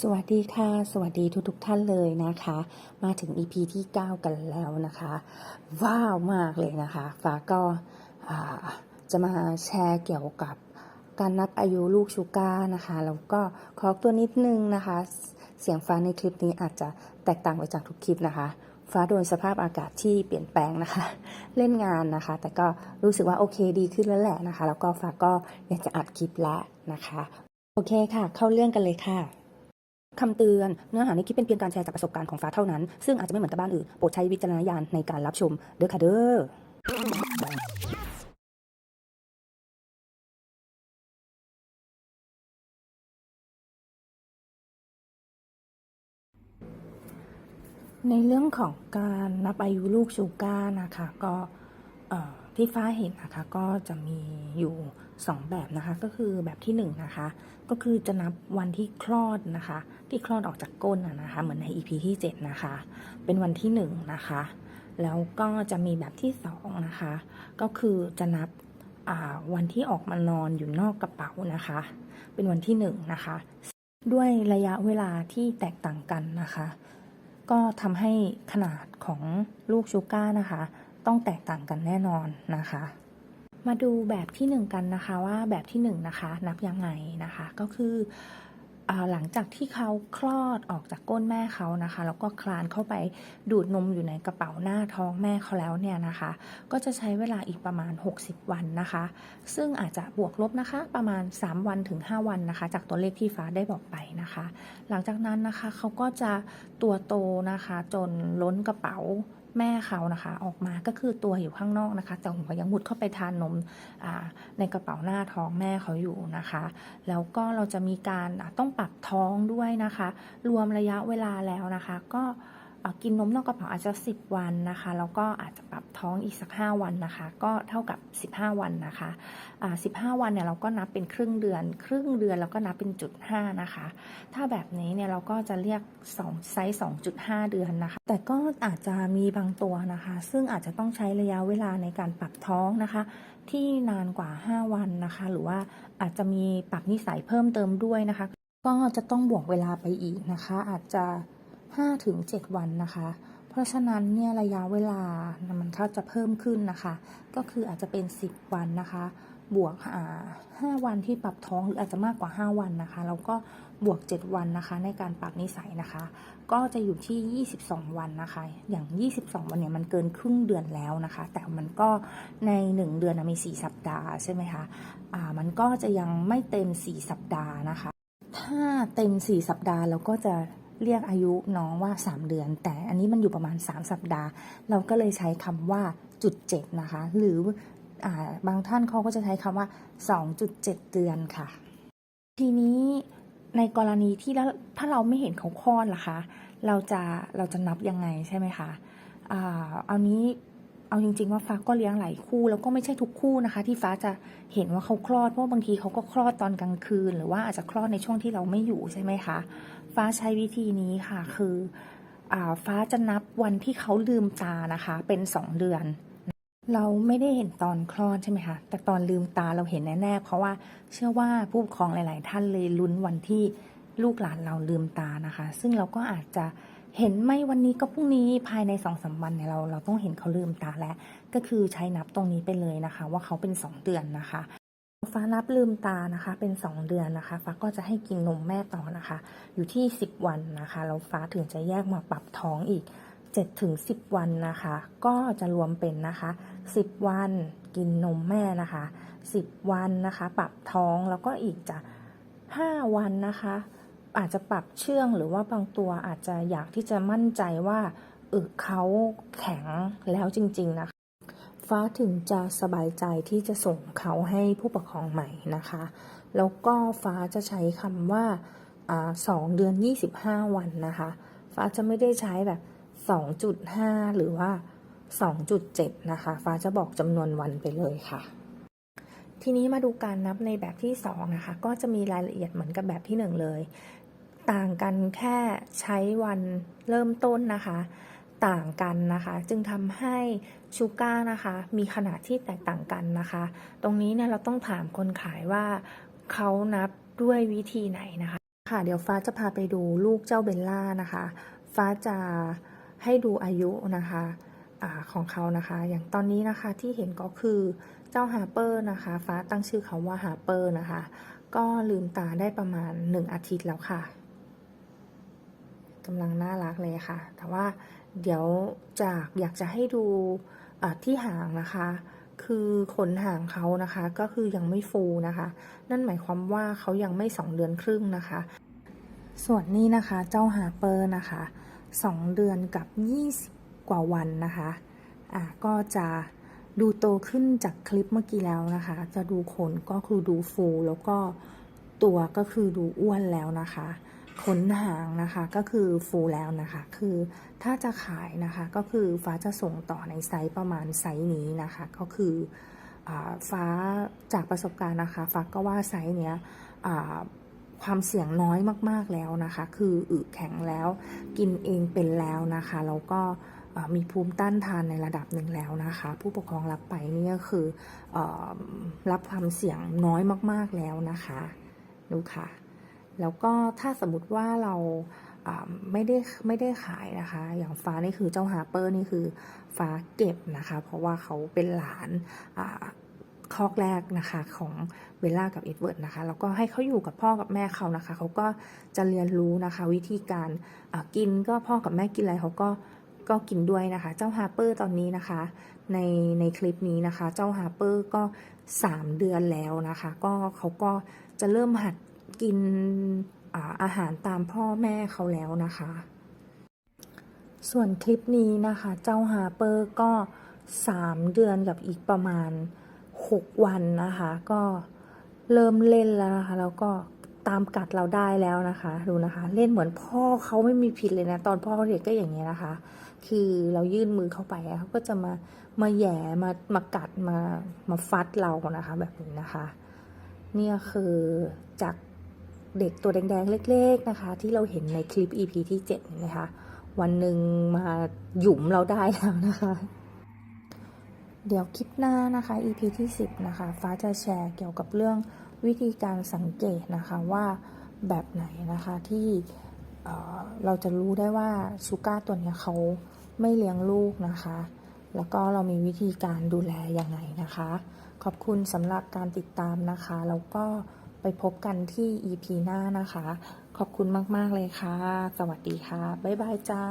สวัสดีค่ะ สวัสดีทุกทกท่านเลยนะคะ มาถึง EP ที่ 9 กันแล้วนะคะ ว้าวมากเลยนะคะ ฟ้าก็าจะมาแชร์เกี่ยวกับการนับอายุลูกชูก้านะคะ แล้วก็ขอตัวนิดนึงนะคะ เสียงฟ้าในคลิปนี้อาจจะแตกต่างไปจากทุกคลิปนะคะ ฟ้าโดนสภาพอากาศที่เปลี่ยนแปลงนะคะ เล่นงานนะคะ แต่ก็รู้สึกว่าโอเคดีขึ้นแล้วแหละนะคะ แล้วก็ฟ้าก็อยากจะอัดคลิปแล้วนะคะ โอเคค่ะ เข้าเรื่องกันเลยค่ะ คำเตือนเนื้อหาในคลิปเป็นเพียงการแชร์จากประสบการณ์ของฟ้าเท่านั้น ซึ่งอาจจะไม่เหมือนกับบ้านอื่น โปรดใช้วิจารณญาณในการรับชม เด้อค่ะเด้อในเรื่องของการนับอายุลูกชูก้านะคะ ก็ ที่ฟ้าเห็นนะคะก็จะมีอยู่ 2 แบบนะคะ ก็คือแบบที่1นะคะ ก็คือจะนับวันที่คลอดนะคะ ที่คลอดออกจากก้นนะคะ เหมือนใน EP ที่ 7 นะคะ เป็นวันที่ 1 นะคะ แล้วก็จะมีแบบที่2นะคะ ก็คือจะนับวันที่ออกมานอนอยู่นอกกระเป๋านะคะ เป็นวันที่ 1 นะคะ ด้วยระยะเวลาที่แตกต่างกันนะคะ ก็ทำให้ขนาดของลูกชูก้านะคะ ต้องแตกต่างกันแน่นอนนะคะ มาดูแบบที่หนึ่งกันนะคะว่าแบบที่หนึ่งนะคะนับยังไงนะคะ ก็คือหลังจากที่เขาคลอดออกจากก้นแม่เขานะคะ แล้วก็คลานเข้าไปดูดนมอยู่ในกระเป๋าหน้าท้องแม่เขาแล้วเนี่ยนะคะ ก็จะใช้เวลาอีกประมาณ 60 วันนะคะ ซึ่งอาจจะบวกลบนะคะ ประมาณ 3 วันถึง 5 วันนะคะ จากตัวเลขที่ฟ้าได้บอกไปนะคะ หลังจากนั้นนะคะเขาก็จะตัวโตนะคะ จนล้นกระเป๋า แม่เขานะคะ ออกมาก็คือตัวอยู่ข้างนอกนะคะแต่หัวยังมุดเข้าไปทานนมในกระเป๋าหน้าท้องแม่เขาอยู่นะคะ แล้วก็เราจะมีการต้องปรับท้องด้วยนะคะ รวมระยะเวลาแล้วนะคะ ก็ กินนมนอกกระเป๋าอาจจะ 10 วันนะคะ แล้วก็อาจจะปรับท้องอีกสัก 5 วันนะคะ ก็เท่ากับ 15 วันนะคะอ่า15 วันเนี่ยเราก็นับเป็นครึ่งเดือน ครึ่งเดือนแล้วก็นับเป็นจุด5นะคะ ถ้าแบบนี้เนี่ยเราก็จะเรียก2ไซส์2.5 เดือนนะคะ แต่ก็อาจจะมีบางตัวนะคะ ซึ่งอาจจะต้องใช้ระยะเวลาในการปรับท้องนะคะ ที่นานกว่า 5 วันนะคะ หรือว่าอาจจะมีปรับนิสัยเพิ่มเติมด้วยนะคะ ก็จะต้องบวกเวลาไปอีกนะคะ อาจจะ 5ถึง7วันนะคะ เพราะฉะนั้นเนี่ยระยะเวลามันก็จะเพิ่มขึ้นนะคะ ก็คืออาจจะเป็น 10 วันนะคะ บวกอ่าวันที่ปรับท้องหรืออาจจะมากกว่า 5 วันนะคะ แล้วก็บวก 7 วันนะคะ ในการปรับนิสัยนะคะ ก็จะอยู่ที่ 22 วันนะคะ อย่าง 22 วันเนี่ยมันเกินครึ่งเดือนแล้วนะคะ แต่มันก็ใน 1 เดือนมี 4 สัปดาห์ใช่ไหมคะอ่ามันก็จะยังไม่เต็ม 4 สัปดาห์นะคะ ถ้าเต็ม 4 สัปดาห์เราก็จะ เรียกอายุน้องว่า 3 เดือน แต่อันนี้มันอยู่ประมาณ 3 สัปดาห์ เราก็เลยใช้คำว่าจุดเจ็ดนะคะ หรืออบางท่านเขาก็จะใช้คำว่า 2.7 เดือนค่ะ ทีนี้ในกรณีที่แล้วถ้าเราไม่เห็นเขาคลอดล่ะคะ เราจะเราจะนับยังไงใช่ไหมคะอ่าเอานี้ เอาจริงๆว่าฟ้าก็เลี้ยงหลายคู่แล้วก็ไม่ใช่ทุกคู่นะคะ ที่ฟ้าจะเห็นว่าเขาคลอดเพราะบางทีเขาก็คลอดตอนกลางคืน หรือว่าอาจจะคลอดในช่วงที่เราไม่อยู่ใช่ไหมคะ ฟ้าใช้วิธีนี้ค่ะ คืออฟ้าจะนับวันที่เขาลืมตานะคะ เป็นสองเดือน เราไม่ได้เห็นตอนคลอดใช่ไหมคะแต่ตอนลืมตาเราเห็นแน่ๆเพราะว่าเชื่อว่าผู้ปกครองหลาย ๆ ท่านเลยลุ้นวันที่ลูกหลานเราลืมตานะคะ ซึ่งเราก็อาจจะ เห็นไม่วันนี้ก็พรุ่งนี้ภายในสองสามวันเนี่ยเราเราต้องเห็นเขาลืมตาแล้ว ก็คือใช้นับตรงนี้ไปเลยนะคะ ว่าเขาเป็นสองเดือนนะคะ ฟ้านับลืมตานะคะ เป็น2เดือนนะคะ ฟ้าก็จะให้กินนมแม่ต่อนะคะ อยู่ที่10วันนะคะแล้วฟ้าถึงจะแยกมาปรับท้องอีก7ถึง10วันนะคะ ก็จะรวมเป็นนะคะ10วันกินนมแม่นะคะ10วันนะคะ ปรับท้องแล้วก็อีกจะ5วันนะคะ อาจจะปรับเชื่องหรือว่าบางตัวอาจจะอยากที่จะมั่นใจว่าอึเขาแข็งแล้วจริง ๆ นะคะ ฟ้าถึงจะสบายใจที่จะส่งเขาให้ผู้ปกครองใหม่นะคะ แล้วก็ฟ้าจะใช้คำว่าอาสองเดือน 25 วันนะคะ ฟ้าจะไม่ได้ใช้แบบ 2.5 หรือว่า 2.7 นะคะ ฟ้าจะบอกจำนวนวันไปเลยค่ะ ทีนี้มาดูการนับในแบบที่ 2 นะคะ ก็จะมีรายละเอียดเหมือนกับแบบที่ 1 เลย ต่างกันแค่ใช้วันเริ่มต้นนะคะ ต่างกันนะคะ จึงทำให้ชูก้านะคะ มีขนาดที่แตกต่างกันนะคะ ตรงนี้เนี่ยเราต้องถามคนขายว่าเขานับด้วยวิธีไหนนะคะ ค่ะ เดี๋ยวฟ้าจะพาไปดูลูกเจ้าเบลล่านะคะ ฟ้าจะให้ดูอายุนะคะอของเขานะคะ อย่างตอนนี้นะคะที่เห็นก็คือเจ้าฮาร์เปอร์นะคะ ฟ้าตั้งชื่อเขาว่าฮาร์เปอร์นะคะ ก็ลืมตาได้ประมาณ 1 อาทิตย์แล้วค่ะ กำลังน่ารักเลยค่ะ แต่ว่าเดี๋ยวจากอยากจะให้ดูที่หางนะคะ คือขนหางเขานะคะ ก็คือยังไม่ฟูนะคะ นั่นหมายความว่าเขายังไม่สองเดือนครึ่งนะคะ ส่วนนี้นะคะเจ้าฮาเปอร์นะคะสองเดือนกับ20กว่าวันนะคะอะก็จะดูโตขึ้นจากคลิปเมื่อกี้แล้วนะคะ จะดูขนก็คือดูฟูแล้วก็ตัวก็คือดูอ้วนแล้วนะคะ ขนหางนะคะก็คือฟูแล้วนะคะ คือถ้าจะขายนะคะก็คือฟ้าจะส่งต่อในไซส์ประมาณไซส์นี้นะคะ ก็คืออฟ้าจากประสบการณ์นะคะ ฟ้าก็ว่าไซส์เนี้ยความเสี่ยงน้อยมากๆแล้วนะคะ คืออึแข็งแล้ว กินเองเป็นแล้วนะคะแล้วก็มีภูมิต้านทานในระดับหนึ่งแล้วนะคะ ผู้ปกครองรับไปนี่ก็คืออรับความเสี่ยงน้อยมากๆแล้วนะคะ ดูค่ะ แล้วก็ถ้าสมมติว่าเราไม่ได้ไม่ได้ขายนะคะ อย่างฟ้านี่คือเจ้าฮาร์เปอร์นี่คือฟ้าเก็บนะคะ เพราะว่าเขาเป็นหลานคอกแรกนะคะของเบลล่ากับเอ็ดเวิร์ดนะคะ แล้วก็ให้เขาอยู่กับพ่อกับแม่เขานะคะ เขาก็จะเรียนรู้นะคะ วิธีการกินก็พ่อกับแม่กินอะไรเขาก็ก็กินด้วยนะคะ เจ้าฮาร์เปอร์ตอนนี้นะคะ ในในคลิปนี้นะคะ เจ้าฮาร์เปอร์ก็ 3 เดือนแล้วนะคะ ก็เขาก็จะเริ่มหัด กินอาหารตามพ่อแม่เขาแล้วนะคะ ส่วนคลิปนี้นะคะ เจ้าฮาเปอร์ก็ 3 เดือนกับอีกประมาณ 6 วันนะคะ ก็เริ่มเล่นแล้วนะคะ แล้วก็ตามกัดเราได้แล้วนะคะ ดูนะคะ เล่นเหมือนพ่อเขาไม่มีผิดเลยนะ ตอนพ่อเขาเด็กก็อย่างนี้ยนะคะ คือเรายื่นมือเข้าไปเขาก็จะมามาแย่มามากัดมามาฟัดเรานะคะ แบบนี้นะคะ เนี่ยคือจาก เด็กตัวแดงๆ เล็ก ๆนะคะ ที่เราเห็นในคลิป EP ที่7เห็นไหมคะ วันหนึ่งมาหยุมเราได้แล้วนะคะ เดี๋ยวคลิปหน้านะคะ EP ที่10นะคะ ฟ้าจะแชร์เกี่ยวกับเรื่องวิธีการสังเกตนะคะว่าแบบไหนนะคะที่เอ่อเราจะรู้ได้ว่าชูก้าตัวนี้เขาไม่เลี้ยงลูกนะคะ แล้วก็เรามีวิธีการดูแลยังไงนะคะ ขอบคุณสำหรับการติดตามนะคะ แล้วก็ ไปพบกันที่ EP หน้านะคะ ขอบคุณมาก ๆ เลยค่ะ สวัสดีค่ะ บ๊ายบายจ้า